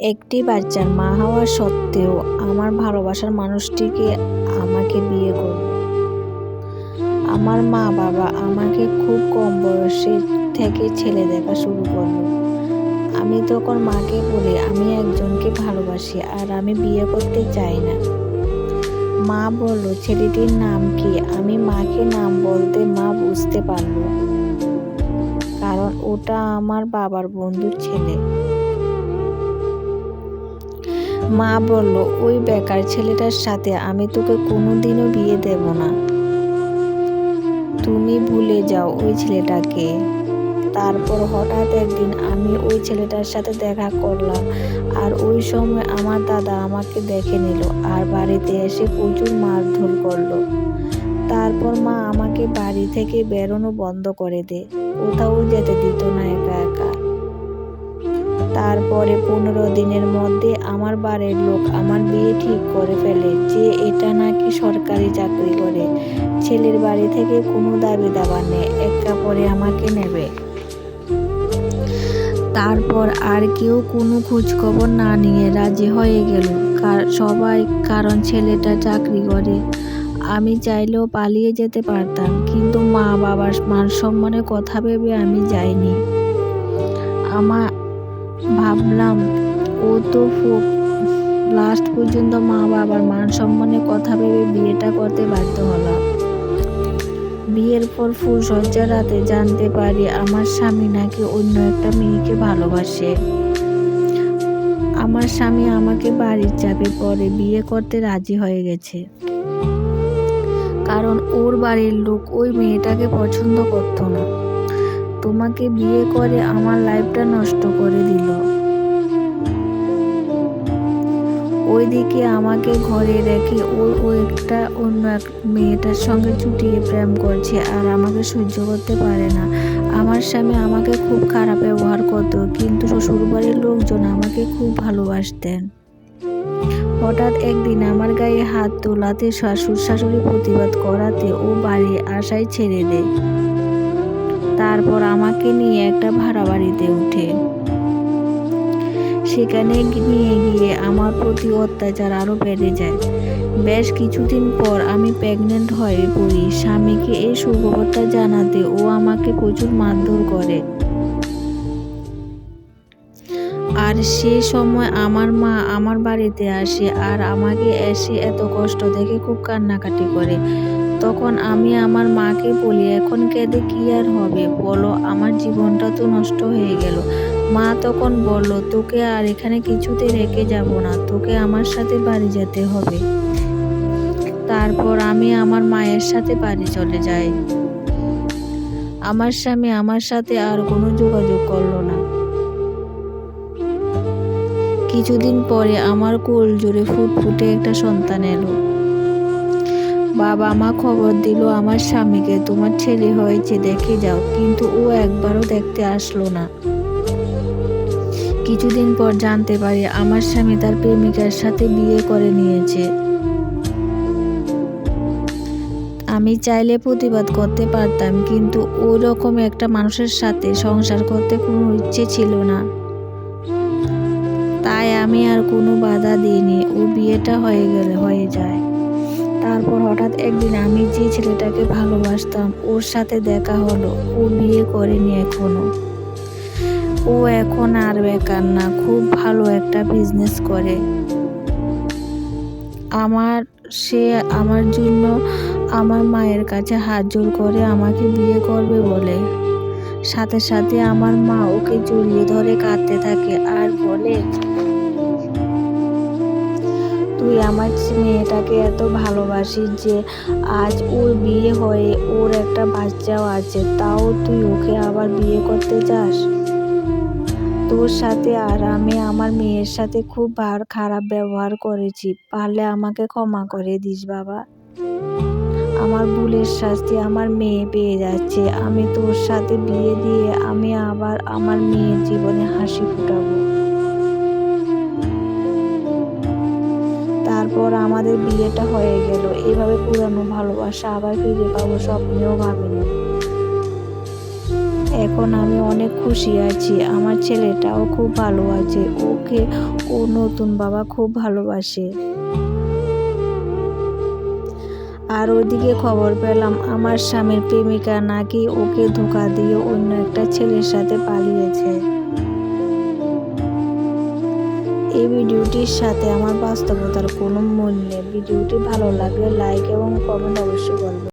একটি বাচ্চার মা হওয়া সত্ত্বেও আমার ভালোবাসার মানুষটিকে আমাকে বিয়ে করবে। আমার মা বাবা আমাকে খুব কম বয়সে থেকে ছেলে দেখা শুরু করল। আমি তখন মাকে বলি, আমি একজনকে ভালোবাসি আর আমি বিয়ে করতে চাই না। মা বলল, ছেলেটির নাম কি? আমি মাকে নাম বলতে মা বুঝতে পারল কারণ ওটা আমার বাবার বন্ধুর ছেলে। মা বলল, ওই বেকার ছেলেটার সাথে আমি তোকে কোনোদিনও বিয়ে দেব না। তুমি ভুলে যাও ওই ছেলেটাকে। তারপর হঠাৎ একদিন আমি ওই ছেলেটার সাথে দেখা করলাম আর ওই সময় আমার দাদা আমাকে দেখে নিল আর বাড়িতে এসে প্রচুর মারধর করল। তারপর মা আমাকে বাড়ি থেকে বেরোনো বন্ধ করে দে, কোথাও যেতে দিত না একা একা। তারপরে পনেরো দিনের মধ্যে আমার বাড়ির লোক আমার বিয়ে ঠিক করে ফেলে যে এটা নাকি সরকারি চাকরি করে। ছেলের বাড়ি থেকে কোনো দাবি দাবা নেই, এক কাপড়ে আমাকে নেবে। তারপর আর কেউ কোনো খোঁজখবর না নিয়ে রাজি হয়ে গেল। সবাই কারণ ছেলেটা চাকরি করে। আমি চাইলেও পালিয়ে যেতে পারতাম, কিন্তু মা বাবার মান সম্মানের কথা ভেবে আমি যাইনি। আমার ভাবলাম, ও তো লাস্ট পর্যন্ত মা বাবার মান সম্মানের কথা ভেবে বিয়েটা করতে বাধ্য হলাম। বিয়ের পর ফুল ফুলসজ্জা রাতে জানতে পারি আমার স্বামী নাকি অন্য একটা মেয়েকে ভালোবাসে। আমার স্বামী আমাকে বাড়ির চাপে পরে বিয়ে করতে রাজি হয়ে গেছে। কারণ ওর বাড়ির লোক ওই মেয়েটাকে পছন্দ করতো না। তোমাকে বিয়ে করে আমার লাইফটা নষ্ট করে দিল। ওইদিকে আমাকে ঘরে রেখে ও ও একটা অন্য এক মেয়েটার সঙ্গে চুটিয়ে প্রেম করছে আর আমাকে সহ্য করতে পারে না। আমার স্বামী আমাকে খুব খারাপ ব্যবহার করতো, কিন্তু শ্বশুরবাড়ির লোকজন আমাকে খুব ভালোবাসতেন। হঠাৎ একদিন আমার গায়ে হাত তোলাতে শাশুর শাশুড়ি প্রতিবাদ করাতে ও বাড়ি আশায় ছেড়ে দেয়। তারপর আমাকে নিয়ে একটা ভাড়া বাড়িতে উঠে। সেখানে নিয়ে গিয়ে আমার প্রতি অত্যাচার আরও বেড়ে যায়। বেশ কিছুদিন পর আমি প্রেগনেন্ট হয়ে পড়ি। স্বামীকে এই সুখবরটা জানাতে ও আমাকে প্রচুর মারধর করে। আর সে সময় আমার মা আমার বাড়িতে আসে আর আমাকে এসে এত কষ্ট দেখে খুব কান্নাকাটি করে। তখন আমি আমার মাকে বলি, এখন কেঁদে কি আর হবে? বলো, আমার জীবনটা তো নষ্ট হয়ে গেল। মা তখন বলল, তোকে আর এখানে কিছুতে রেখে যাব না, তোকে আমার সাথে বাড়ি যেতে হবে। তারপর আমি আমার মায়ের সাথে বাড়ি চলে যাই। আমার স্বামী আমার সাথে আর কোনো যোগাযোগ করল না। কিছুদিন পরে আমার কোল জুড়ে ফুটফুটে একটা সন্তান এলো। বাবা মা খবর দিল আমার স্বামীকে, তোমার ছেলে হয়েছে, দেখে যাও। কিন্তু ও একবারও দেখতে আসলো না। কিছুদিন পর জানতে পারি আমার স্বামী তার প্রেমিকার সাথে বিয়ে করে নিয়েছে। আমি চাইলে প্রতিবাদ করতে পারতাম, কিন্তু ওই রকম একটা মানুষের সাথে সংসার করতে কোনো ইচ্ছে ছিল না। তাই আমি আর কোনো বাধা দিইনি। ও বিয়েটা হয়ে গেলে, হয়ে যায়। তারপর হঠাৎ একদিন আমি যে ছেলেটাকে ভালোবাসতাম, ওর সাথে দেখা হলো। ও বিয়ে করেনি এখনও। ও এখন আর বেকার না, খুব ভালো একটা বিজনেস করে। আমার, সে আমার জন্য আমার মায়ের কাছে হাত জোর করে আমাকে বিয়ে করবে বলে। সাথে সাথে আমার মা ওকে জড়িয়ে ধরে কাঁদতে থাকে আর বলে তুই আমার মেয়েটাকে এত ভালোবাসিস যে আজ ওর বিয়ে হয়ে ওর একটা বাচ্চাও আছে, তাও তুই ওকে আবার বিয়ে করতে চাস? তোর সাথে আর আমি আমার মেয়ের সাথে খুব বার খারাপ ব্যবহার করেছি, পারলে আমাকে ক্ষমা করে দিস বাবা। আমার ভুলের শাস্তি আমার মেয়ে পেয়ে যাচ্ছে, আমি তোর সাথে বিয়ে দিয়ে আমি আবার আমার মেয়ের জীবনে হাসি ফুটাবো। তারপর আমাদের বিয়েটা হয়ে গেল। এইভাবে পুরানো ভালোবাসা আবার ফিরে পাবো স্বপ্নেও ভাবিনি। এখন আমি অনেক খুশি আছি। আমার ছেলেটাও খুব ভালো আছে। ওকে, ও নতুন বাবা খুব ভালোবাসে। আর ওদিকে খবর পেলাম, আমার স্বামীর প্রেমিকা নাকি ওকে ধোকা দিয়ে অন্য একটা ছেলের সাথে পালিয়েছে। এই ভিডিওটির সাথে আমার বাস্তবতার কোনো মূল নেই। ভিডিওটি ভালো লাগলে লাইক এবং কমেন্ট অবশ্যই করবেন